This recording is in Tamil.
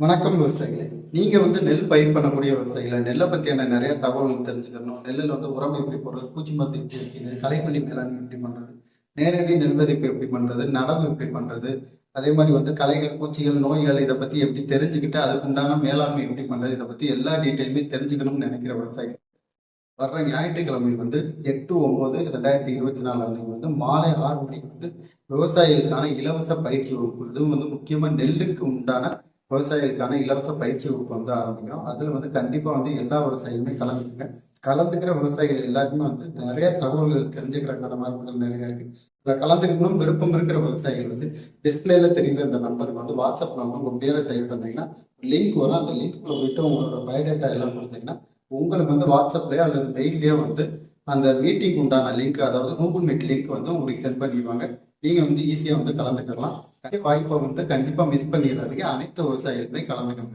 வணக்கம் விவசாயிகளே. நீங்க வந்து நெல் பயிர் பண்ணக்கூடிய விவசாயிகளை நெல்லை பத்தியான நிறைய தகவல்கள் தெரிஞ்சுக்கணும். நெல்லில் வந்து உரம் எப்படி போடுறது பூச்சி மருந்து எப்படி இருக்குது களைக்கொல்லி மேலாண்மை எப்படி பண்றது நேரடி நெல் விதைப்பு எப்படி பண்றது நடவு எப்படி பண்றது அதே மாதிரி வந்து களைகள் பூச்சிகள் நோய்கள் இதை பத்தி எப்படி தெரிஞ்சுக்கிட்டு அதுக்கு உண்டான மேலாண்மை எப்படி பண்றது இதை பத்தி எல்லா டீட்டெயிலுமே தெரிஞ்சுக்கணும்னு நினைக்கிற விவசாயிகள். வர்ற ஞாயிற்றுக்கிழமை வந்து எட்டு ஒன்பது ரெண்டாயிரத்தி இருபத்தி நாலு அன்னைக்கு வந்து மாலை ஆறு மணிக்கு வந்து விவசாயிகளுக்கான இலவச பயிற்சி வகுப்பு. இதுவும் வந்து முக்கியமா நெல்லுக்கு உண்டான விவசாயிகளுக்கான இலவச பயிற்சி வகுப்பு வந்து ஆரம்பிக்கிறோம். அதுல வந்து கண்டிப்பா வந்து எல்லா விவசாயிகளுமே கலந்துக்குங்க. கலந்துக்கிற விவசாயிகள் எல்லாருக்குமே வந்து நிறைய தகவல்கள் தெரிஞ்சுக்கிறாங்க அந்த மரபுகள் நிறைய இருக்கு. இதில் கலந்துக்கணும் விருப்பம் இருக்கிற விவசாயிகள் வந்து டிஸ்பிளேல தெரியுற அந்த நம்பருக்கு வந்து வாட்ஸ்அப் நம்பர் உங்க பேரை டைப் பண்ணீங்கன்னா லிங்க் வரும். அந்த லிங்க்குள்ள போயிட்டு உங்களோட பயோடேட்டா எல்லாம் கொடுத்தீங்கன்னா உங்களுக்கு வந்து வாட்ஸ்அப்லயோ அல்லது மெயிலையோ வந்து அந்த மீட்டிங் உண்டான லிங்க் அதாவது கூகுள் மீட் லிங்க் வந்து உங்களுக்கு சென்ட் பண்ணிடுவாங்க. நீங்க வந்து ஈஸியா வந்து கலந்துக்கலாம். வாய்ப்பை வந்து கண்டிப்பா மிஸ் பண்ணிடுறதுக்கு அனைத்து விவசாயிகளுமே கலந்துக்கணும்.